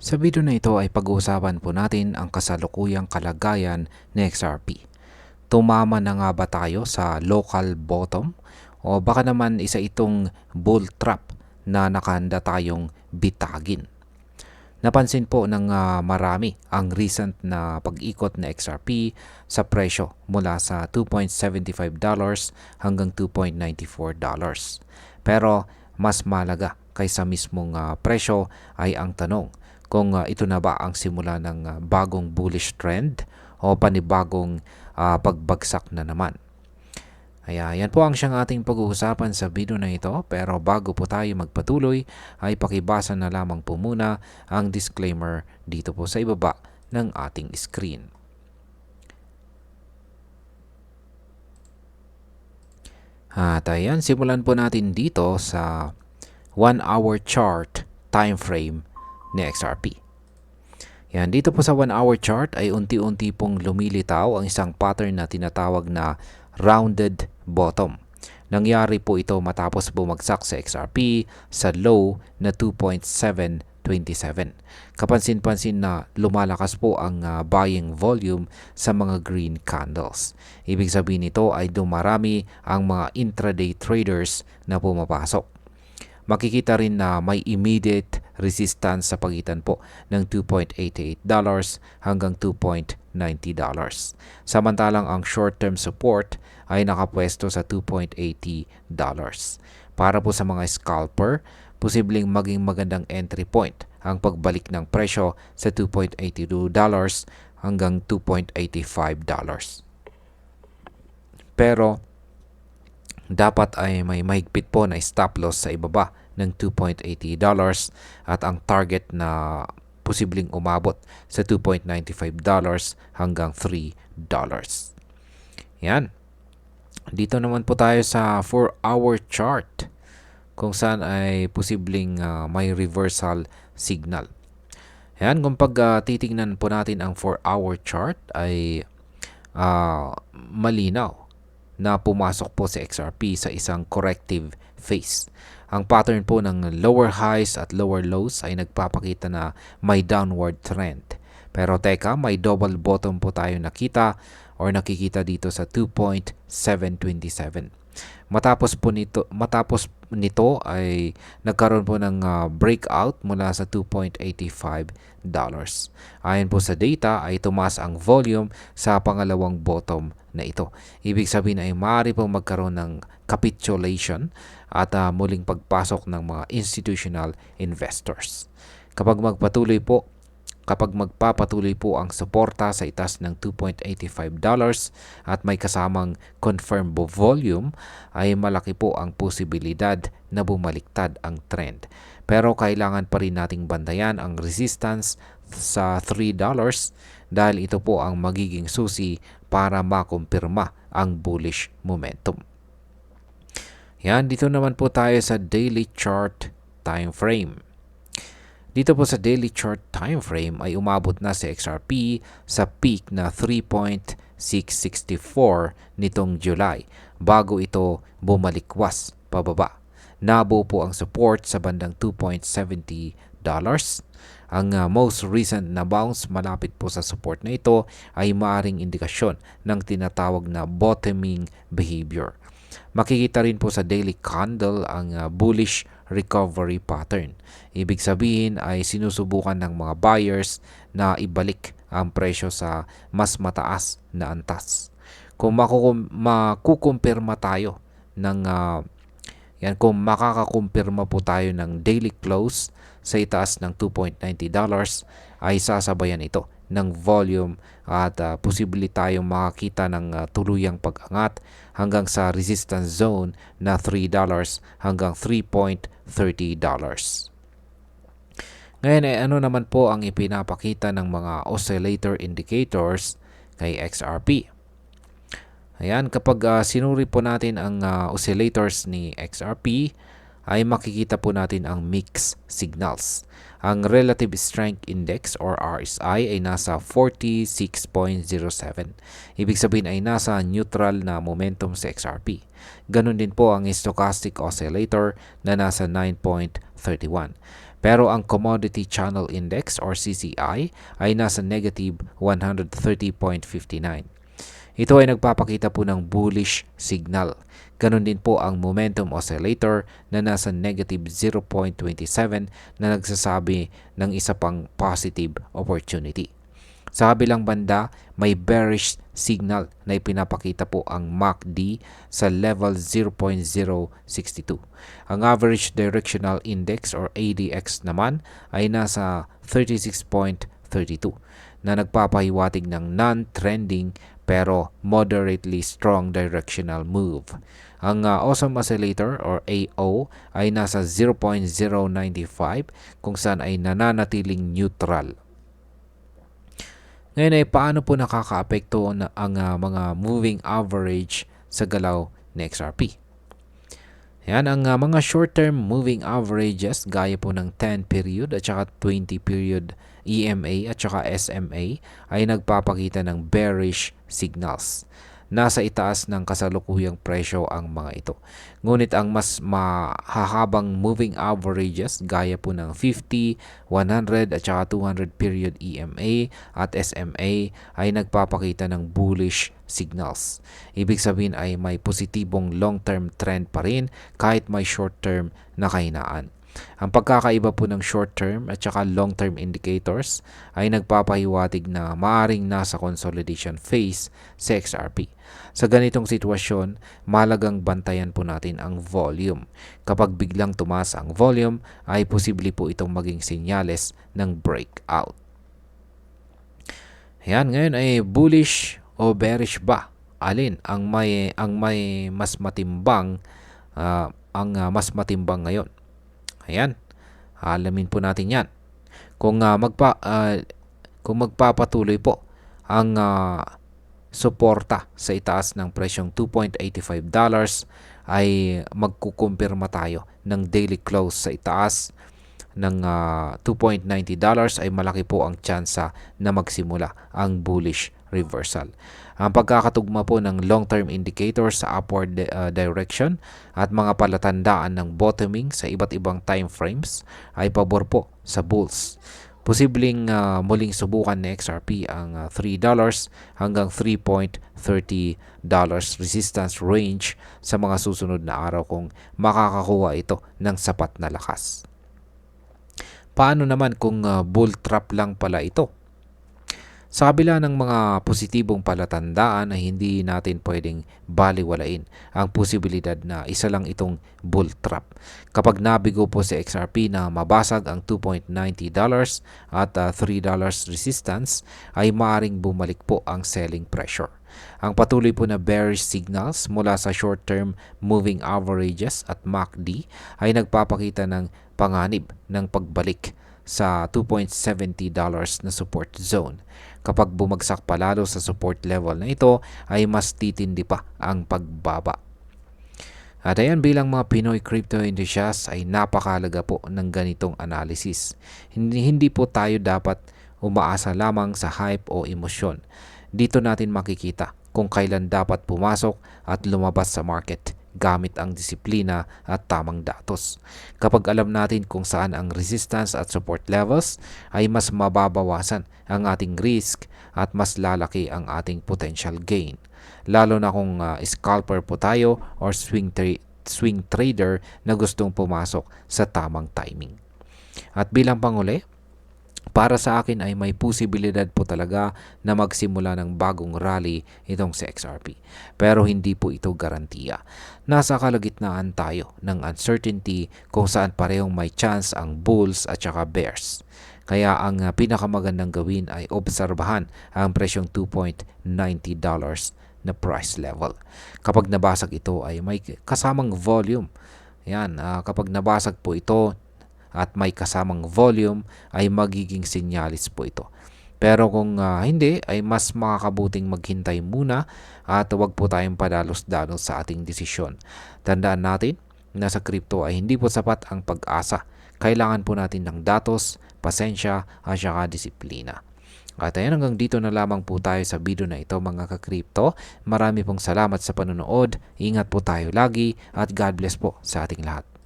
Sa video na ito ay pag-uusapan po natin ang kasalukuyang kalagayan ni XRP. Tumama na nga ba tayo sa local bottom o baka naman isa itong bull trap na nakahanda tayong bitagin? Napansin po ng ah, marami ang recent na pag-ikot na XRP sa presyo mula sa $2.75 hanggang $2.94. Pero mas malaga kaysa mismong ah, presyo ay ang tanong kung ah, ito na ba ang simula ng ah, bagong bullish trend o panibagong ah, pagbagsak na naman. Kaya yan po ang siyang ating pag-uusapan sa video na ito pero bago po tayo magpatuloy ay pakibasa na lamang po muna ang disclaimer dito po sa ibaba ng ating screen. At ayan, simulan po natin dito sa 1 hour chart time frame ni XRP. Yan, dito po sa 1 hour chart ay unti-unti pong lumilitaw ang isang pattern na tinatawag na rounded bottom. Nangyari po ito matapos bumagsak sa XRP sa low na 2.727. Kapansin-pansin na lumalakas po ang ah, buying volume sa mga green candles. Ibig sabihin nito ay dumarami ang mga intraday traders na pumapasok makikita rin na may immediate resistance sa pagitan po ng $2.88 hanggang $2.90. Samantalang ang short-term support ay nakapwesto sa $2.80. Para po sa mga scalper, posibleng maging magandang entry point ang pagbalik ng presyo sa $2.82 hanggang $2.85. Pero dapat ay may mahigpit po na stop loss sa ibaba ng $2.80 at ang target na posibleng umabot sa $2.95 hanggang $3. Yan. Dito naman po tayo sa 4-hour chart kung saan ay posibleng ah, may reversal signal. Yan, kung pag ah, titingnan po natin ang 4-hour chart ay ah, malinaw na pumasok po si XRP sa isang corrective phase. Ang pattern po ng lower highs at lower lows ay nagpapakita na may downward trend. Pero teka, may double bottom po tayo nakita or nakikita dito sa 2.727. Matapos po nito, matapos nito ay nagkaroon po ng ah, breakout mula sa 2.85 dollars. Ayon po sa data ay tumaas ang volume sa pangalawang bottom na ito. Ibig sabihin ay maaari pong magkaroon ng capitulation at ah, muling pagpasok ng mga institutional investors. Kapag magpatuloy po kapag magpapatuloy po ang suporta sa itaas ng $2.85 at may kasamang confirmed volume ay malaki po ang posibilidad na bumaliktad ang trend. Pero kailangan pa rin nating bandayan ang resistance sa $3 dahil ito po ang magiging susi para makumpirma ang bullish momentum. Yan, dito naman po tayo sa daily chart time frame. Dito po sa daily chart time frame ay umabot na si XRP sa peak na 3.664 nitong July bago ito bumalikwas pababa. Nabo po ang support sa bandang 2.70 dollars. Ang uh, most recent na bounce malapit po sa support na ito ay maaring indikasyon ng tinatawag na bottoming behavior. Makikita rin po sa daily candle ang uh, bullish recovery pattern. Ibig sabihin ay sinusubukan ng mga buyers na ibalik ang presyo sa mas mataas na antas. Kung makukum- makukumpirma tayo ng uh, yan kung makakakumpirma po tayo ng daily close sa itaas ng $2.90 ay sasabayan ito ng volume at uh, posible tayong makakita ng uh, tuluyang pag-angat hanggang sa resistance zone na $3 hanggang $3.30. Ngayon ay ano naman po ang ipinapakita ng mga oscillator indicators kay XRP. Ayan, kapag uh, sinuri po natin ang uh, oscillators ni XRP, ay makikita po natin ang mixed signals. Ang Relative Strength Index or RSI ay nasa 46.07. Ibig sabihin ay nasa neutral na momentum sa XRP. Ganon din po ang Stochastic Oscillator na nasa 9.31. Pero ang Commodity Channel Index or CCI ay nasa negative 130.59. Ito ay nagpapakita po ng bullish signal. Ganon din po ang momentum oscillator na nasa negative 0.27 na nagsasabi ng isa pang positive opportunity. Sa kabilang banda, may bearish signal na ipinapakita po ang MACD sa level 0.062. Ang average directional index or ADX naman ay nasa 36.32 na nagpapahiwatig ng non-trending pero moderately strong directional move. Ang uh, awesome oscillator or AO ay nasa 0.095 kung saan ay nananatiling neutral. Ngayon ay paano po nakakaapekto na ang uh, mga moving average sa galaw ni XRP? Yan ang uh, mga short-term moving averages gaya po ng 10 period at saka 20 period EMA at saka SMA ay nagpapakita ng bearish signals nasa itaas ng kasalukuyang presyo ang mga ito. Ngunit ang mas mahahabang moving averages gaya po ng 50, 100 at saka 200 period EMA at SMA ay nagpapakita ng bullish signals. Ibig sabihin ay may positibong long-term trend pa rin kahit may short-term na kahinaan. Ang pagkakaiba po ng short-term at saka long-term indicators ay nagpapahiwatig na maaring nasa consolidation phase sa XRP. Sa ganitong sitwasyon, malagang bantayan po natin ang volume. Kapag biglang tumaas ang volume, ay posible po itong maging senyales ng breakout. Ayan, ngayon ay bullish o bearish ba? Alin ang may ang may mas matimbang uh, ang uh, mas matimbang ngayon? Ayan. Alamin po natin 'yan. Kung uh, magpa uh, kung magpapatuloy po ang uh, suporta sa itaas ng presyong 2.85 dollars ay magkukumpirma tayo ng daily close sa itaas ng uh, 2.90 dollars ay malaki po ang tsansa na magsimula ang bullish reversal. Ang pagkakatugma po ng long-term indicators sa upward uh, direction at mga palatandaan ng bottoming sa iba't ibang time frames ay pabor po sa bulls. Posibleng uh, muling subukan ni XRP ang uh, $3 hanggang 3.30 dollars resistance range sa mga susunod na araw kung makakakuha ito ng sapat na lakas. Paano naman kung uh, bull trap lang pala ito? Sa kabila ng mga positibong palatandaan na hindi natin pwedeng baliwalain ang posibilidad na isa lang itong bull trap. Kapag nabigo po si XRP na mabasag ang $2.90 at uh, $3 resistance ay maaring bumalik po ang selling pressure. Ang patuloy po na bearish signals mula sa short-term moving averages at MACD ay nagpapakita ng panganib ng pagbalik sa $2.70 na support zone. Kapag bumagsak palalo sa support level na ito ay mas titindi pa ang pagbaba. At ayan bilang mga Pinoy crypto enthusiasts ay napakalaga po ng ganitong analysis. Hindi, hindi po tayo dapat umaasa lamang sa hype o emosyon. Dito natin makikita kung kailan dapat pumasok at lumabas sa market gamit ang disiplina at tamang datos. Kapag alam natin kung saan ang resistance at support levels, ay mas mababawasan ang ating risk at mas lalaki ang ating potential gain. Lalo na kung uh, scalper po tayo or swing, tra- swing trader na gustong pumasok sa tamang timing. At bilang panguli, para sa akin ay may posibilidad po talaga na magsimula ng bagong rally itong si XRP. Pero hindi po ito garantiya. Nasa kalagitnaan tayo ng uncertainty kung saan parehong may chance ang bulls at saka bears. Kaya ang uh, pinakamagandang gawin ay obserbahan ang presyong $2.90 na price level. Kapag nabasag ito ay may kasamang volume. Yan, uh, kapag nabasag po ito, at may kasamang volume ay magiging sinyalis po ito. Pero kung uh, hindi ay mas makakabuting maghintay muna at huwag po tayong padalos-dalos sa ating desisyon. Tandaan natin na sa crypto ay hindi po sapat ang pag-asa. Kailangan po natin ng datos, pasensya at saka disiplina. At ayan hanggang dito na lamang po tayo sa video na ito mga ka-crypto. Marami pong salamat sa panonood. Ingat po tayo lagi at God bless po sa ating lahat.